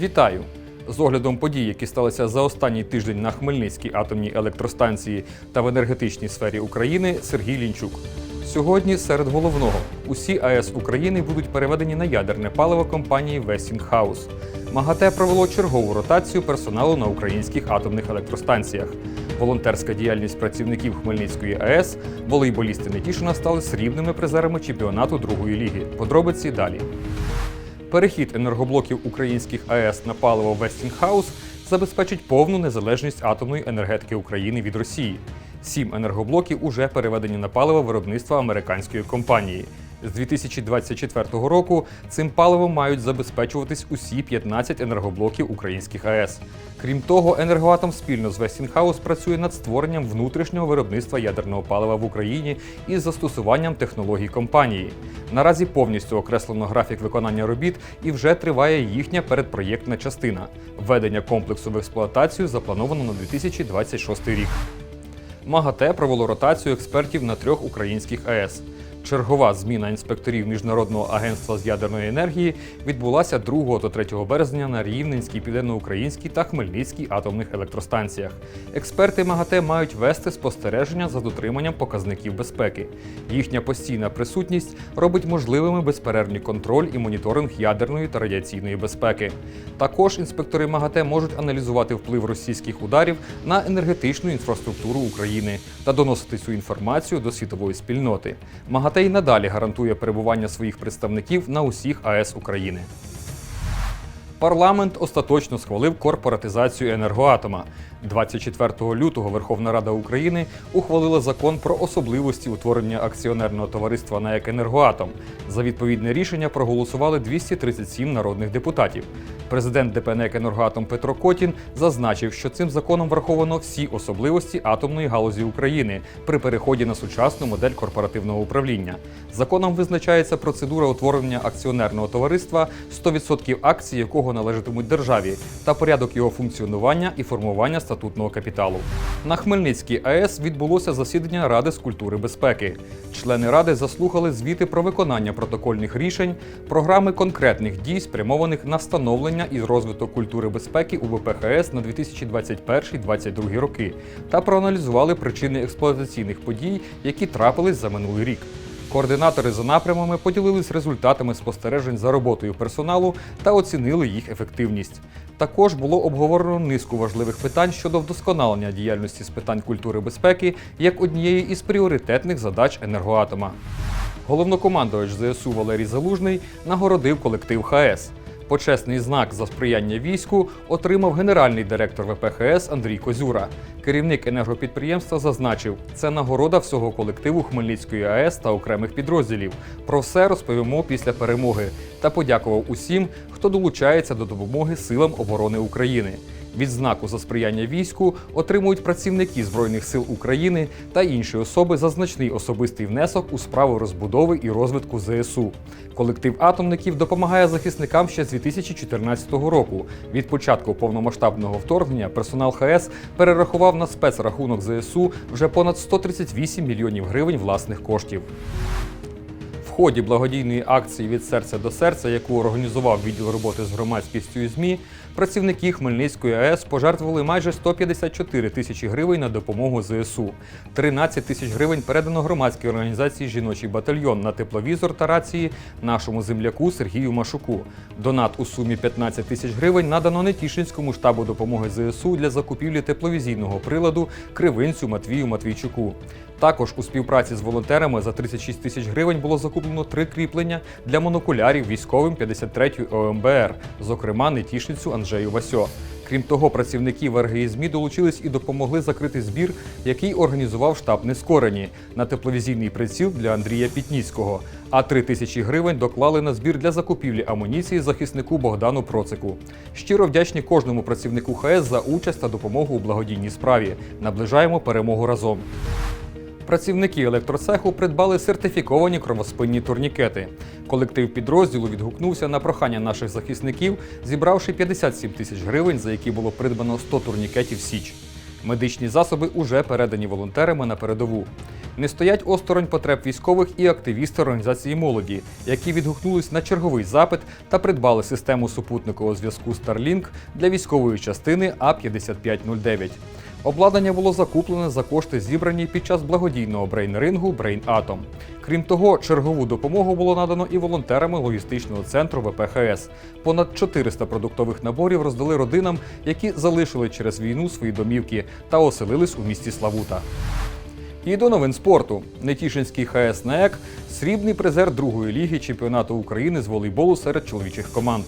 Вітаю! З оглядом подій, які сталися за останній тиждень на Хмельницькій атомній електростанції та в енергетичній сфері України, Сергій Лінчук. Сьогодні серед головного усі АЕС України будуть переведені на ядерне паливо компанії Westinghouse. МАГАТЕ провело чергову ротацію персоналу на українських атомних електростанціях. Волонтерська діяльність працівників Хмельницької АЕС, волейболісти Нетішина стали срібними призерами чемпіонату другої ліги. Подробиці далі. Перехід енергоблоків українських АЕС на паливо Westinghouse забезпечить повну незалежність атомної енергетики України від Росії. Сім енергоблоків уже переведені на паливо виробництва американської компанії. З 2024 року цим паливом мають забезпечуватись усі 15 енергоблоків українських АЕС. Крім того, енергоатом спільно з Westinghouse працює над створенням внутрішнього виробництва ядерного палива в Україні із застосуванням технологій компанії. Наразі повністю окреслено графік виконання робіт і вже триває їхня передпроєктна частина. Введення комплексу в експлуатацію заплановано на 2026 рік. МАГАТЕ провело ротацію експертів на трьох українських АЕС. Чергова зміна інспекторів Міжнародного агентства з ядерної енергії відбулася 2 та 3 березня на Рівненській, Південноукраїнській та Хмельницькій атомних електростанціях. Експерти МАГАТЕ мають вести спостереження за дотриманням показників безпеки. Їхня постійна присутність робить можливими безперервний контроль і моніторинг ядерної та радіаційної безпеки. Також інспектори МАГАТЕ можуть аналізувати вплив російських ударів на енергетичну інфраструктуру України та доносити цю інформацію до світової спільноти. МАГАТЕ й надалі гарантує перебування своїх представників на усіх АЕС України. Парламент остаточно схвалив корпоратизацію енергоатома. 24 лютого Верховна Рада України ухвалила закон про особливості утворення акціонерного товариства НАЕК «Енергоатом». За відповідне рішення проголосували 237 народних депутатів. Президент ДП НЕК «Енергоатом» Петро Котін зазначив, що цим законом враховано всі особливості атомної галузі України при переході на сучасну модель корпоративного управління. Законом визначається процедура утворення акціонерного товариства, 100% акцій якого належатимуть державі, та порядок його функціонування і формування статутного капіталу. На Хмельницькій АЕС відбулося засідання Ради з культури безпеки. Члени ради заслухали звіти про виконання протокольних рішень, програми конкретних дій, спрямованих на встановлення і розвиток культури безпеки у ВПХС на 2021-2022 роки, та проаналізували причини експлуатаційних подій, які трапились за минулий рік. Координатори за напрямами поділились результатами спостережень за роботою персоналу та оцінили їх ефективність. Також було обговорено низку важливих питань щодо вдосконалення діяльності з питань культури безпеки як однієї із пріоритетних задач енергоатома. Головнокомандувач ЗСУ Валерій Залужний нагородив колектив ХАЕС. Почесний знак за сприяння війську отримав генеральний директор ВПХС Андрій Козюра. Керівник енергопідприємства зазначив, це нагорода всього колективу Хмельницької АЕС та окремих підрозділів. Про все розповімо після перемоги та подякував усім, хто долучається до допомоги силам оборони України. Відзнаку за сприяння війську отримують працівники Збройних сил України та інші особи за значний особистий внесок у справу розбудови і розвитку ЗСУ. Колектив атомників допомагає захисникам ще з 2014 року. Від початку повномасштабного вторгнення персонал ХС перерахував на спецрахунок ЗСУ вже понад 138 мільйонів гривень власних коштів. Ході благодійної акції від серця до серця, яку організував відділ роботи з громадськістю і ЗМІ, працівники Хмельницької АЕС пожертвували майже 154 тисячі гривень на допомогу ЗСУ. 13 тисяч гривень передано громадській організації Жіночий батальйон на тепловізор та рації нашому земляку Сергію Машуку. Донат у сумі 15 тисяч гривень надано Нетішинському штабу допомоги ЗСУ для закупівлі тепловізійного приладу Кривинцю Матвію Матвійчуку. Також у співпраці з волонтерами за 36 тисяч гривень було закуплено три кріплення для монокулярів військовим 53-ї ОМБР, зокрема Нетішинцю Анджею Васьо. Крім того, працівники ВРГІ ЗМІ долучились і допомогли закрити збір, який організував штаб Нескорені на тепловізійний приціл для Андрія Пітніцького. А 3 тисячі гривень доклали на збір для закупівлі амуніції захиснику Богдану Процику. Щиро вдячні кожному працівнику ХС за участь та допомогу у благодійній справі. Наближаємо перемогу разом. Працівники електроцеху придбали сертифіковані кровоспинні турнікети. Колектив підрозділу відгукнувся на прохання наших захисників, зібравши 57 тисяч гривень, за які було придбано 100 турнікетів Січ. Медичні засоби уже передані волонтерами на передову. Не стоять осторонь потреб військових і активісти організації молоді, які відгукнулись на черговий запит та придбали систему супутникового зв'язку Starlink для військової частини А5509. Обладнання було закуплене за кошти, зібрані під час благодійного брейн-рингу Atom. Крім того, чергову допомогу було надано і волонтерами логістичного центру ВПХС. Понад 400 продуктових наборів роздали родинам, які залишили через війну свої домівки та оселились у місті Славута. І до новин спорту. Нетішинський ХС НАЕК – срібний призер другої ліги чемпіонату України з волейболу серед чоловічих команд.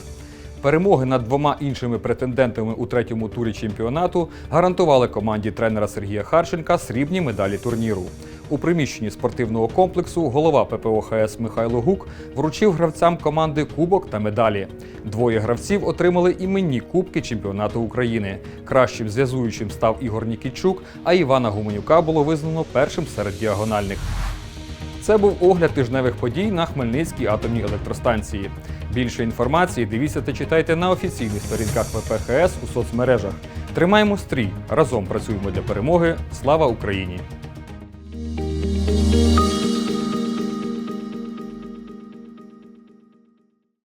Перемоги над двома іншими претендентами у третьому турі чемпіонату гарантували команді тренера Сергія Харченка срібні медалі турніру. У приміщенні спортивного комплексу голова ППО ХС Михайло Гук вручив гравцям команди кубок та медалі. Двоє гравців отримали іменні кубки чемпіонату України. Кращим зв'язуючим став Ігор Нікітчук, а Івана Гуменюка було визнано першим серед діагональних. Це був огляд тижневих подій на Хмельницькій атомній електростанції. Більше інформації дивіться та читайте на офіційних сторінках ВПХС у соцмережах. Тримаємо стрій! Разом працюємо для перемоги. Слава Україні!